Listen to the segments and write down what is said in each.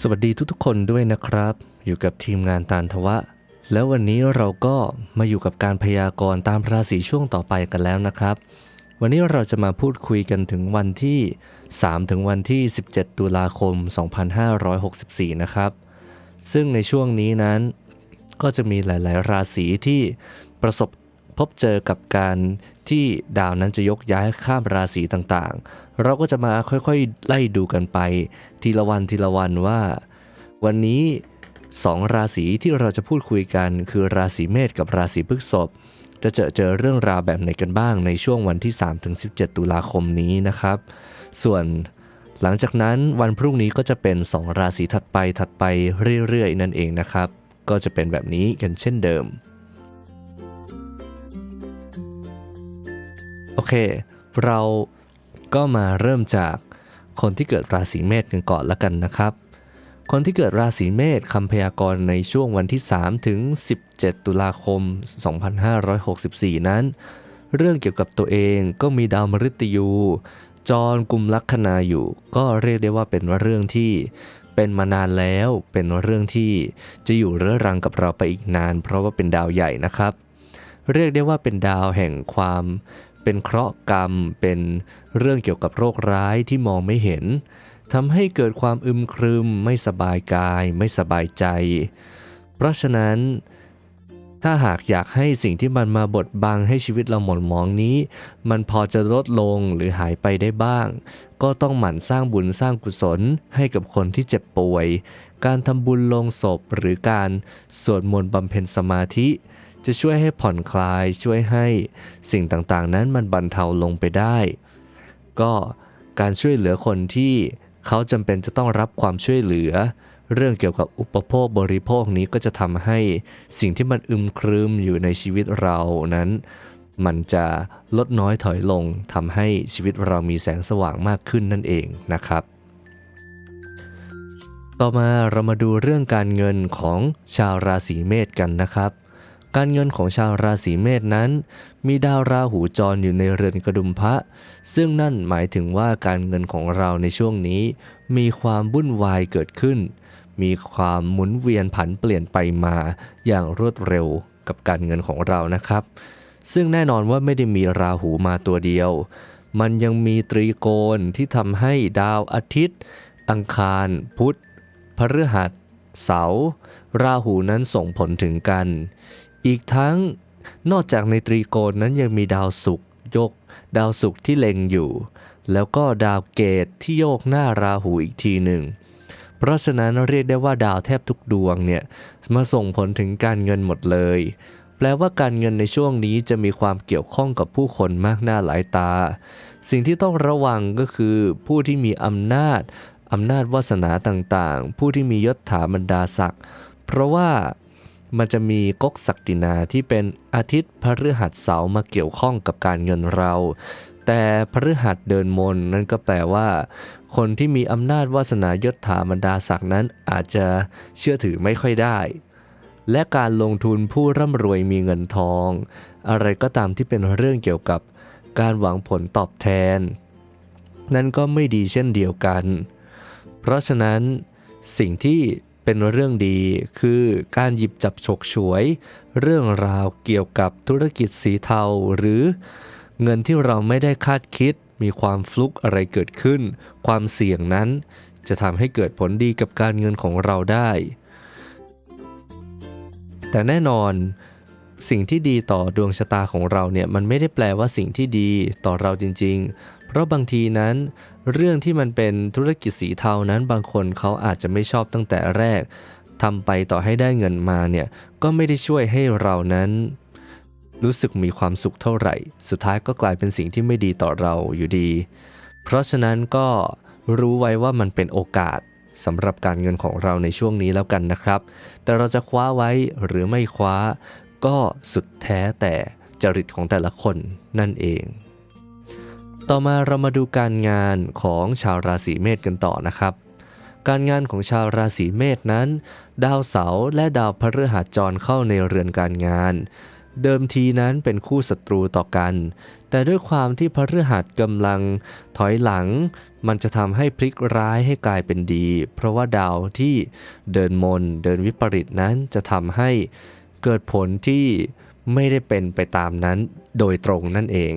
สวัสดีทุกๆคนด้วยนะครับ อยู่กับทีมงานตานทวะ แล้ววันนี้เราก็มาอยู่กับการพยากรณ์ตามราศีช่วงต่อไปกันแล้วนะครับ วันนี้เราจะมาพูดคุยกันถึงวันที่ 3 ถึงวันที่ 17 ตุลาคม 2564 นะครับ ซึ่งในช่วงนี้นั้นก็จะมีหลาย ๆ ราศีที่ประสบ พบเจอกับการที่ดาวนั้นจะยกย้ายข้ามราศีต่างๆ เราก็จะมาค่อยๆ ไล่ดูกันไป ทีละวันทีละวันว่า วันนี้สองราศีที่เราจะพูดคุยกันคือราศีเมษกับราศีพฤษภจะเจอเจอเรื่องราวแบบไหนกันบ้างในช่วงวันที่ 3-17 ตุลาคมนี้นะครับ ส่วนหลังจากนั้นวันพรุ่งนี้ก็จะเป็น 2 ราศีถัดไปถัดไปเรื่อยๆ นั่นเองนะครับ ก็จะเป็นแบบนี้กันเช่นเดิม โอเค เราก็มาเริ่มจากคนที่เกิดราศีเมษกันก่อนละกันนะครับ คนที่เกิดราศีเมษคำพยากรณ์ในช่วงวันที่ 3 ถึง 17 ตุลาคม 2564 นั้น เรื่องเกี่ยวกับตัวเองก็มีดาวมฤตยู จรกุมลัคนาอยู่ ก็เรียกได้ว่าเป็นเรื่องที่เป็นมานานแล้วเป็นเรื่องที่จะอยู่เรื้อรังกับเราไปอีกนาน เพราะว่าเป็นดาวใหญ่นะครับ เรียกได้ว่าเป็นดาวแห่งความ เป็นเคราะห์กรรม เป็นเรื่องเกี่ยวกับโรคร้ายที่มองไม่เห็นทำให้เกิดความอึมครึม ไม่สบายกาย ไม่สบายใจ เพราะฉะนั้น ถ้าหากอยากให้สิ่งที่มันมาบดบังให้ชีวิตเราหม่นหมองนี้ มันพอจะลดลงหรือหายไปได้บ้าง ก็ต้องหมั่นสร้างบุญสร้างกุศลให้กับคนที่เจ็บป่วย การทำบุญลงศพหรือการสวดมนต์บำเพ็ญสมาธิ จะช่วยให้ผ่อนคลายช่วยให้สิ่งต่างๆ นั้นมันบรรเทาลงไปได้ ก็การช่วยเหลือคนที่เขาจำเป็นจะต้องรับความช่วยเหลือ เรื่องเกี่ยวกับอุปโภคบริโภคนี้ก็จะทำให้สิ่งที่มันอึมครึมอยู่ในชีวิตเรานั้น มันจะลดน้อยถอยลงทำให้ชีวิตเรามีแสงสว่างมากขึ้นนั่นเองนะครับต่อมาเรามาดูเรื่องการเงินของชาวราศีเมษกันนะครับ การเงินของชาวราศีเมษนั้น มีดาวราหูจรอยู่ในเรือนกระดุมพระ ซึ่งนั่นหมายถึงว่าการเงินของเราในช่วงนี้ มีความวุ่นวายเกิดขึ้น มีความหมุนเวียนผันเปลี่ยนไปมาอย่างรวดเร็วกับการเงินของเรานะครับ ซึ่งแน่นอนว่าไม่ได้มีราหูมาตัวเดียว มันยังมีตรีโกณที่ทำให้ดาวอาทิตย์ อังคาร พุธพฤหัสเสาร์ราหูนั้นส่งผลถึงกัน อีกทั้งนอกจากในตรีโกณนั้นยังมีดาวศุกร์ยก ดาวศุกร์ที่เล็งอยู่ แล้วก็ดาวเกตที่โยกหน้าราหูอีกทีหนึ่ง เพราะฉะนั้นเรียกได้ว่าดาวแทบทุกดวงเนี่ยมาส่งผลถึงการเงินหมดเลย แปลว่าการเงินในช่วงนี้จะมีความเกี่ยวข้องกับผู้คนมากหน้าหลายตา สิ่งที่ต้องระวังก็คือผู้ที่มีอำนาจอำนาจวาสนาต่างๆ ผู้ที่มียศถาบรรดาศักดิ์เพราะว่า มันจะมีก๊กศักดินาที่เป็นอาทิตย์พฤหัสเสาร์มาเกี่ยวข้องกับการเงินเรา แต่พฤหัสเดินมนนั่นก็แปลว่า คนที่มีอำนาจวาสนายศถาบรรดาศักดิ์นั้นอาจจะเชื่อถือไม่ค่อยได้ และการลงทุนผู้ร่ำรวยมีเงินทอง อะไรก็ตามที่เป็นเรื่องเกี่ยวกับการหวังผลตอบแทน นั่นก็ไม่ดีเช่นเดียวกัน เพราะฉะนั้นสิ่งที่ เป็นเรื่องดีคือการหยิบจับฉกฉวย เรื่องราวเกี่ยวกับธุรกิจสีเทาหรือ เงินที่เราไม่ได้คาดคิด มีความฟลุกอะไรเกิดขึ้น ความเสี่ยงนั้นจะทำให้เกิดผลดีกับการเงินของเราได้ แต่แน่นอนสิ่งที่ดีต่อดวงชะตาของเราเนี่ยมันไม่ได้แปลว่าสิ่งที่ดีต่อเราจริงๆ เพราะบางทีนั้น เรื่องที่มันเป็นธุรกิจสีเทานั้นบางคนเขาอาจจะไม่ชอบตั้งแต่แรกทำไปต่อให้ได้เงินมาเนี่ยก็ไม่ได้ช่วยให้เรานั้น รู้สึกมีความสุขเท่าไหร่ สุดท้ายก็กลายเป็นสิ่งที่ไม่ดีต่อเราอยู่ดี เพราะฉะนั้นก็รู้ไว้ว่ามันเป็นโอกาสสำหรับการเงินของเราในช่วงนี้แล้วกันนะครับ แต่เราจะคว้าไว้หรือไม่คว้าก็สุดแท้แต่จริตของแต่ละคนนั่นเอง ต่อมาเรามาดูการงานของชาวราศีเมษกันต่อนะครับ การงานของชาวราศีเมษนั้น ดาวเสาร์และดาวพฤหัสจรเข้าในเรือนการงาน เดิมทีนั้นเป็นคู่ศัตรูต่อกัน แต่ด้วยความที่พฤหัสกำลังถอยหลัง มันจะทำให้พลิกร้ายให้กลายเป็นดี เพราะว่าดาวที่เดินมนเดินวิปริตนั้นจะทำให้เกิดผลที่ไม่ได้เป็นไปตามนั้นโดยตรงนั่นเอง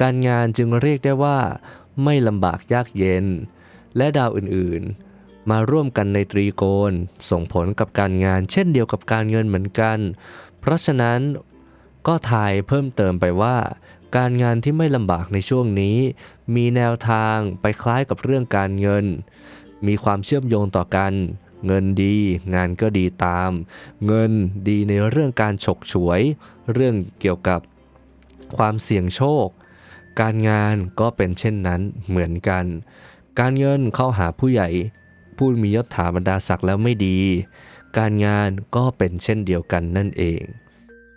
การงานจึงเรียกได้ว่า ไม่ลำบากยากเย็น และดาวอื่นๆ มาร่วมกันในตรีโกณส่งผลกับการงานเช่นเดียวกับการเงินเหมือนกัน เพราะฉะนั้นก็ทายเพิ่มเติมไปว่า การงานที่ไม่ลำบากในช่วงนี้ มีแนวทางไปคล้ายกับเรื่องการเงิน มีความเชื่อมโยงต่อกัน เงินดี งานก็ดีตาม เงินดีในเรื่องการฉกฉวย เรื่องเกี่ยวกับความเสี่ยงโชค การงานก็เป็นเช่นนั้นเหมือนกัน การเงินเข้าหาผู้ใหญ่ ผู้มียศถาบรรดาศักดิ์แล้วไม่ดี การงานก็เป็นเช่นเดียวกันนั่นเอง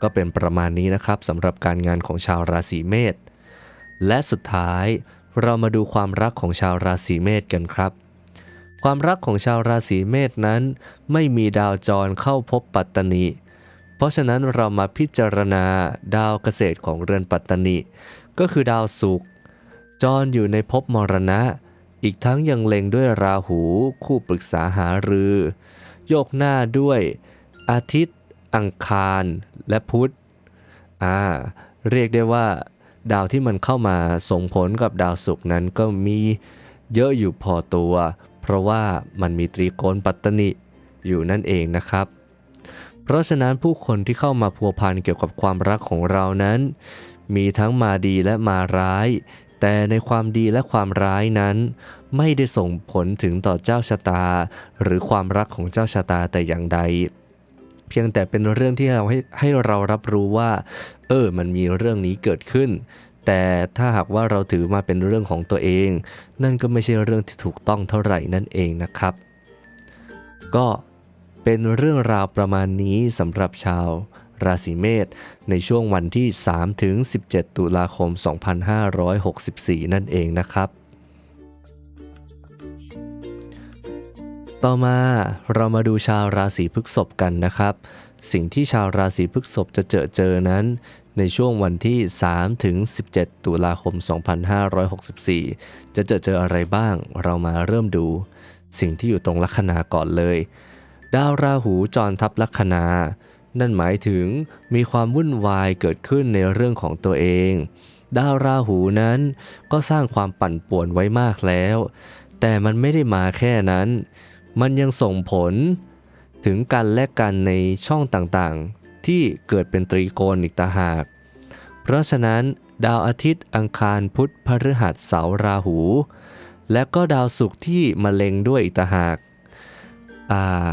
ก็เป็นประมาณนี้นะครับสำหรับการงานของชาวราศีเมษและสุดท้ายเรามาดูความรักของชาวราศีเมษกันครับ ความรักของชาวราศีเมษนั้น ไม่มีดาวจรเข้าพบปัตตนิเพราะฉะนั้นเรามาพิจารณาดาวเกษตรของเรือนปัตตนิ ก็คือดาวศุกร์จรอยู่ในภพมรณะ อีกทั้งยังเล็งด้วยราหูคู่ปรึกษาหารือ โยกหน้าด้วยอาทิตย์ อังคารและพุธอ่าเรียกได้ว่า ดาวที่มันเข้ามาส่งผลกับดาวศุกร์นั้นก็มีเยอะอยู่พอตัว เพราะว่ามันมีตรีโกณปัตตนิอยู่นั่นเองนะครับ เพราะฉะนั้นผู้คนที่เข้ามาพัวพันเกี่ยวกับความรักของเรานั้น มีทั้งมาดีและมาร้าย แต่ในความดีและความร้ายนั้น ไม่ได้ส่งผลถึงต่อเจ้าชะตา หรือความรักของเจ้าชะตาแต่อย่างใด เพียงแต่เป็นเรื่องที่เราให้ให้เรารับรู้ว่า เออ มันมีเรื่องนี้เกิดขึ้น แต่ถ้าหากว่าเราถือมาเป็นเรื่องของตัวเอง นั่นก็ไม่ใช่เรื่องที่ถูกต้องเท่าไหร่นั่นเองนะครับ ก็เป็นเรื่องราวประมาณนี้สำหรับชาว ราศีเมษในช่วงวันที่ 3 ถึง 17 ตุลาคม 2564 นั่นเองนะครับ ต่อมาเรามาดูชาวราศีพฤษภกันนะครับ สิ่งที่ชาวราศีพฤษภจะเจอเจอนั้นในช่วงวันที่ 3 ถึง 17 ตุลาคม 2564 จะเจอเจออะไรบ้าง เรามาเริ่มดู สิ่งที่อยู่ตรงลัคนาก่อนเลย ดาวราหูจรทับลัคนา นั่นหมายถึงมีความวุ่นวายเกิดขึ้นในเรื่องของตัวเอง ดาวราหูนั้นก็สร้างความปั่นป่วนไว้มากแล้ว แต่มันไม่ได้มาแค่นั้น มันยังส่งผลถึงกันและกันในช่องต่างๆ ที่เกิดเป็นตรีโกณอีกต่างหาก เพราะฉะนั้น ดาวอาทิตย์อังคารพุธพฤหัสเสาราหู และก็ดาวศุกร์ที่มาเล็งด้วยอีกต่างหาก อ่า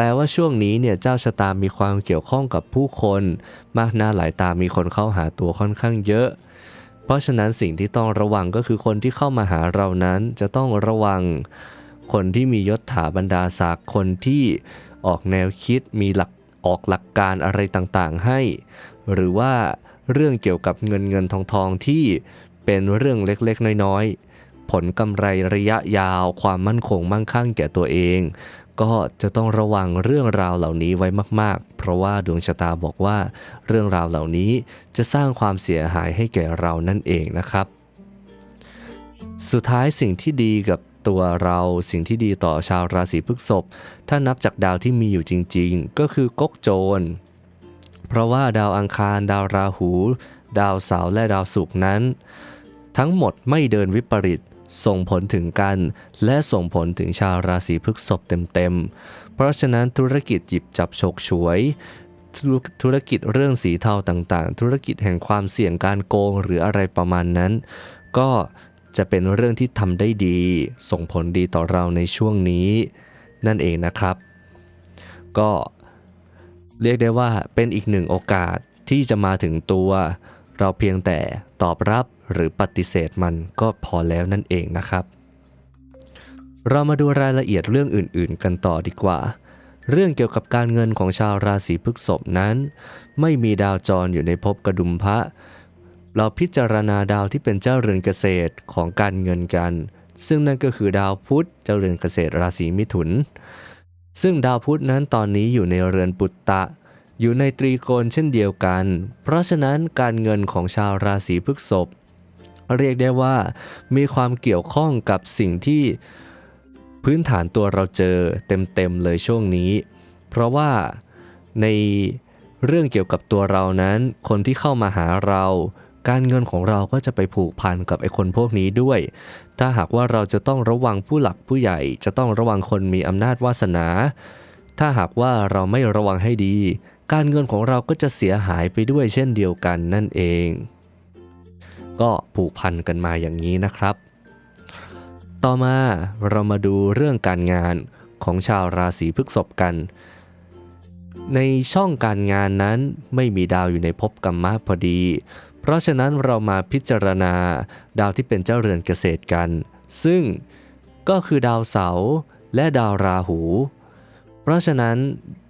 แปลว่าช่วงนี้เนี่ยเจ้าชะตามีความเกี่ยวข้องกับผู้คน มากหน้าหลายตามีคนเข้าหาตัวค่อนข้างเยอะ เพราะฉะนั้นสิ่งที่ต้องระวังก็คือคนที่เข้ามาหาเรานั้นจะต้องระวังคนที่มียศถาบรรดาศักดิ์คนที่ออกแนวคิดมีหลักออกหลักการอะไรต่างๆให้ หรือว่าเรื่องเกี่ยวกับเงินเงินทองทองที่เป็นเรื่องเล็กๆ น้อยๆ ผลกำไรระยะยาว ความมั่นคงมั่งคั่งแก่ตัวเอง ก็จะต้องระวังเรื่องราวเหล่านี้ไว้มาก ๆ เพราะว่าดวงชะตาบอกว่า เรื่องราวเหล่านี้จะสร้างความเสียหายให้แก่เรานั่นเองนะครับ สุดท้ายสิ่งที่ดีกับตัวเราสิ่งที่ดีต่อชาวราศีพฤษภถ้านับจากดาวที่มีอยู่จริง ๆ ก็คือกกโจร เพราะว่าดาวอังคาร ดาวราหู ดาวเสาร์และดาวศุกร์นั้น ทั้งหมดไม่เดินวิปริต ส่งผลถึงกัน และส่งผลถึงชาวราศีพฤษภเต็มๆ เพราะฉะนั้นธุรกิจหยิบจับฉกฉวยธุธุรกิจเรื่องสีเทาต่างๆ ธุรกิจแห่งความเสี่ยงการโกงหรืออะไรประมาณนั้น ก็จะเป็นเรื่องที่ทำได้ดี ส่งผลดีต่อเราในช่วงนี้ นั่นเองนะครับ ก็เรียกได้ว่าเป็นอีกหนึ่งโอกาสที่จะมาถึงตัว เราเพียงแต่ตอบรับหรือปฏิเสธมันก็พอแล้วนั่นเองนะครับ เรามาดูรายละเอียดเรื่องอื่น ๆ กันต่อดีกว่า เรื่องเกี่ยวกับการเงินของชาวราศีพฤษภนั้น ไม่มีดาวจรอยู่ในภพกระดุมพระเราพิจารณาดาวที่เป็นเจ้าเรือนเกษตรของการเงินกัน ซึ่งนั่นก็คือดาวพุธเจ้าเรือนเกษตรราศีมิถุน ซึ่งดาวพุธนั้นตอนนี้อยู่ในเรือนปุตตะ อยู่ในตรีโกณเช่นเดียวกัน เพราะฉะนั้นการเงินของชาวราศีพฤษภเรียกได้ว่า มีความเกี่ยวข้องกับสิ่งที่พื้นฐานตัวเราเจอเต็มๆเลยช่วงนี้ เพราะว่าในเรื่องเกี่ยวกับตัวเรานั้น คนที่เข้ามาหาเรา การเงินของเราก็จะไปผูกพันกับไอ้คนพวกนี้ด้วย ถ้าหากว่าเราจะต้องระวังผู้หลักผู้ใหญ่ จะต้องระวังคนมีอำนาจวาสนา ถ้าหากว่าเราไม่ระวังให้ดี การเงินของเราก็จะเสียหายไปด้วยเช่นเดียวกันนั่นเอง ก็ผูกพันกันมาอย่างนี้นะครับ ต่อมาเรามาดูเรื่องการงานของชาวราศีพฤษภกัน ในช่องการงานนั้นไม่มีดาวอยู่ในภพกรรมะพอดี เพราะฉะนั้นเรามาพิจารณาดาวที่เป็นเจ้าเรือนเกษตรกัน ซึ่งก็คือดาวเสาร์และดาวราหู ราะฉะนั้น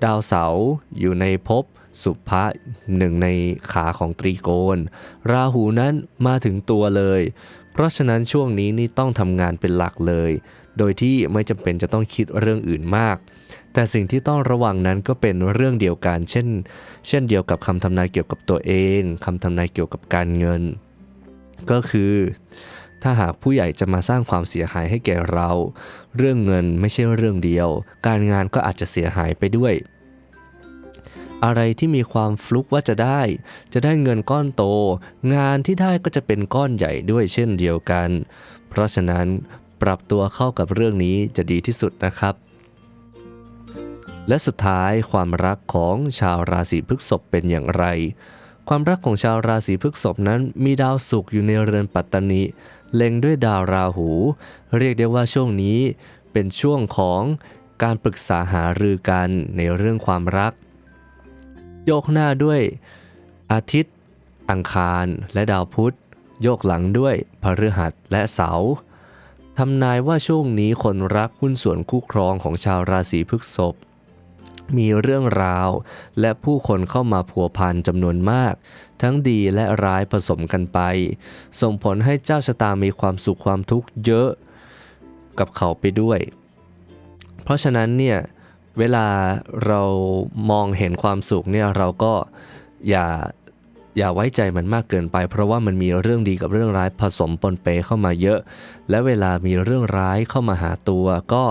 ดาวเสาร์อยู่ในภพสุภะหนึ่งในขาของตรีโกณ ราหูนั้นมาถึงตัวเลย เพราะฉะนั้นช่วงนี้นี่ต้องทำงานเป็นหลักเลย โดยที่ไม่จำเป็นจะต้องคิดเรื่องอื่นมาก แต่สิ่งที่ต้องระวังนั้นก็เป็นเรื่องเดียวกัน เช่น เช่นเดียวกับคำทำนายเกี่ยวกับตัวเองคำทำนายเกี่ยวกับการเงิน ก็คือ ถ้าหากผู้ใหญ่จะมาสร้างความเสียหายให้แก่เรา เรื่องเงินไม่ใช่เรื่องเดียว การงานก็อาจจะเสียหายไปด้วย อะไรที่มีความฟลุกว่าจะได้ จะได้เงินก้อนโต งานที่ได้ก็จะเป็นก้อนใหญ่ด้วยเช่นเดียวกัน เพราะฉะนั้นปรับตัวเข้ากับเรื่องนี้จะดีที่สุดนะครับ และสุดท้ายความรักของชาวราศีพฤษภเป็นอย่างไร ความรักของชาวราศีพฤษภนั้นมีดาวศุกร์อยู่ในเรือนปัตตานิเล็งด้วยดาวราหู เรียกได้ว่าช่วงนี้เป็นช่วงของการปรึกษาหารือกันในเรื่องความรัก โยกหน้าด้วยอาทิตย์ อังคารและดาวพุธ โยกหลังด้วยพฤหัสและเสาร์ทำนายว่าช่วงนี้คนรักหุ้นส่วนคู่ครองของชาวราศีพฤษภ มีเรื่องราว และผู้คนเข้ามาพัวพันจำนวนมาก ทั้งดีและร้ายผสมกันไป ส่งผลให้เจ้าชะตามีความสุขความทุกข์เยอะกับเขาไปด้วย เพราะฉะนั้นเนี่ยเวลาเรามองเห็นความสุขเนี่ยเราก็อย่าอย่าไว้ใจมันมากเกินไป เพราะว่ามันมีเรื่องดีกับเรื่องร้ายผสมปนเปเข้ามาเยอะ และเวลามีเรื่องร้ายเข้ามาหาตัวก็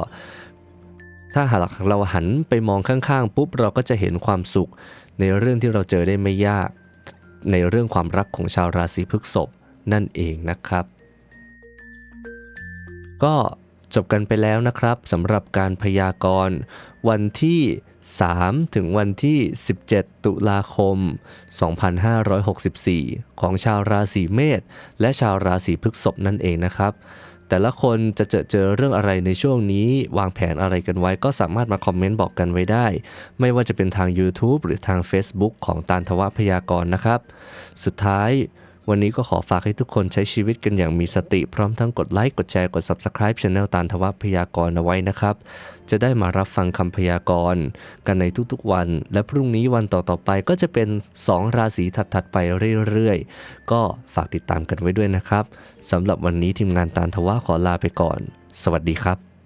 ถ้าหากเราหันไปมองข้างๆ ปุ๊บเราก็จะเห็นความสุข ในเรื่องที่เราเจอได้ไม่ยาก ในเรื่องความรักของชาวราศีพฤษภนั่นเองนะครับ ก็จบกันไปแล้วนะครับสำหรับการพยากรณ์ วันที่ 3 ถึงวันที่ 17 ตุลาคม 2564 ของชาวราศีเมษและชาวราศีพฤษภนั่นเองนะครับ แต่ละคนจะเจอเจอเรื่องอะไรในช่วงนี้ วางแผนอะไรกันไว้ก็สามารถมาคอมเมนต์บอกกันไว้ได้ ไม่ว่าจะเป็นทาง YouTube หรือทาง Facebook ของตานทวพยากรณ์นะครับ สุดท้าย วันนี้ก็ขอฝากให้ทุกคนใช้ชีวิตกันอย่างมีสติ พร้อมทั้งกดไลค์ กดแชร์ กด Subscribe Channel ตานทวพยากรณ์เอาไว้นะครับ จะได้มารับฟังคำพยากรณ์กันในทุกๆวัน และพรุ่งนี้วันต่อๆไปก็จะเป็น 2 ราศีถัดๆไปเรื่อยๆ ก็ฝากติดตามกันไว้ด้วยนะครับสำหรับวันนี้ทีมงานตานทวะขอลาไปก่อน สวัสดีครับ